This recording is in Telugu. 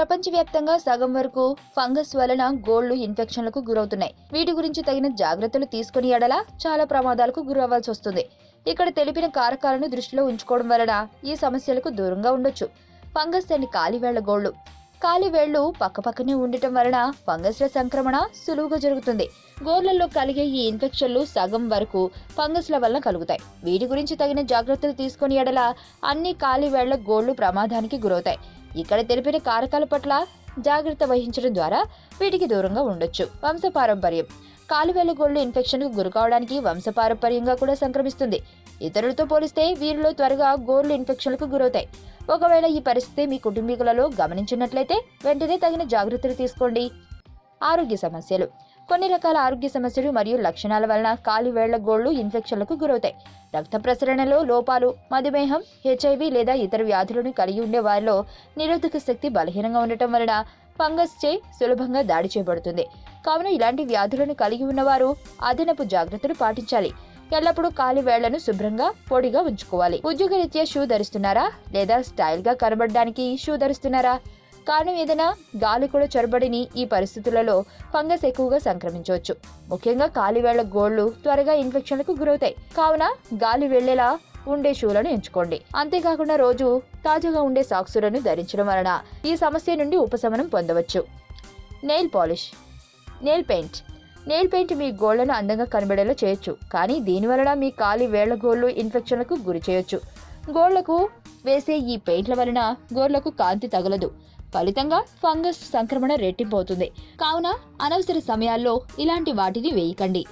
ప్రపంచవ్యాప్తంగా సగం వరకు ఫంగస్ వలన గోళ్ళు ఇన్ఫెక్షన్లకు గురవుతున్నాయి. వీటి గురించి తగిన జాగ్రత్తలు తీసుకుని ఎడల చాలా ప్రమాదాలకు గురవ్వాల్సి వస్తుంది. ఇక్కడ తెలిపిన కారకాలను దృష్టిలో ఉంచుకోవడం వలన ఈ సమస్యలకు దూరంగా ఉండొచ్చు. ఫంగస్ అని కాలివేళ్ళ గోళ్ళు కాలివేళ్ళు పక్కపక్కనే ఉండటం వలన ఫంగస్ల సంక్రమణ సులువుగా జరుగుతుంది. గోర్లలో కలిగే ఈ ఇన్ఫెక్షన్లు సగం వరకు ఫంగస్ల వలన కలుగుతాయి. వీటి గురించి తగిన జాగ్రత్తలు తీసుకుని ఎడల అన్ని కాలివేళ్ళ గోళ్ళు ప్రమాదానికి గురవుతాయి. ఇక్కడ తెలిపిన కారకాల పట్ల జాగ్రత్త వహించడం ద్వారా వీటికి దూరంగా ఉండొచ్చు. వంశపారంపర్యం. కాలువేళ్ళ గోళ్ళు ఇన్ఫెక్షన్కు గురికావడానికి వంశపారంపర్యంగా కూడా సంక్రమిస్తుంది. ఇతరులతో పోలిస్తే వీరిలో త్వరగా గోర్లు ఇన్ఫెక్షన్లకు గురవుతాయి. ఒకవేళ ఈ పరిస్థితి మీ కుటుంబీకులలో గమనించినట్లయితే వెంటనే తగిన జాగ్రత్తలు తీసుకోండి. ఆరోగ్య సమస్యలు. కొన్ని రకాల ఆరోగ్య సమస్యలు మరియు లక్షణాల వలన కాలి వేళ్ళ గోళ్ళు ఇన్ఫెక్షన్లకు గురవుతాయి. రక్త ప్రసరణలో లోపాలు మధుమేహం హెచ్ఐవి లేదా ఇతర వ్యాధులను కలిగి ఉండే వారిలో నిరోధక శక్తి బలహీనంగా ఉండటం వలన ఫంగస్ చే సులభంగా దాడి చేయబడుతుంది. కావున ఇలాంటి వ్యాధులను కలిగి ఉన్నవారు అదనపు జాగ్రత్తలు పాటించాలి. ఎల్లప్పుడూ కాలి వేళ్ళను శుభ్రంగా పొడిగా ఉంచుకోవాలి. ఉద్యోగరీత్యా షూ ధరిస్తున్నారా లేదా స్టైల్గా కనబడడానికి షూ ధరిస్తున్నారా? కారణం ఏదైనా గాలి కూడా చొరబడిని ఈ పరిస్థితులలో ఫంగస్ ఎక్కువగా సంక్రమించవచ్చు. ముఖ్యంగా కాలివేళ్ళ గోళ్ళు త్వరగా ఇన్ఫెక్షన్లకు గురవుతాయి. కావున గాలి వెళ్ళేలా ఉండే షూలను ఎంచుకోండి. అంతేకాకుండా రోజు తాజాగా ఉండే సాక్సులను ధరించడం వలన ఈ సమస్య నుండి ఉపశమనం పొందవచ్చు. Nail polish nail paint. Nail paint మీ గోళ్ళను అందంగా కనబడేలా చేయొచ్చు. కానీ దీని వలన మీ కాలి వేళ్ళ గోళ్ళు ఇన్ఫెక్షన్లకు గురి చేయొచ్చు. గోళ్ళకు వేసే ఈ పెయింట్ల వలన గోర్లకు కాంతి తగలదు. ఫలితంగా ఫంగస్ సంక్రమణ రెట్టింపవుతుంది. కావున అనవసర సమయాల్లో ఇలాంటి వాటిని వేయకండి.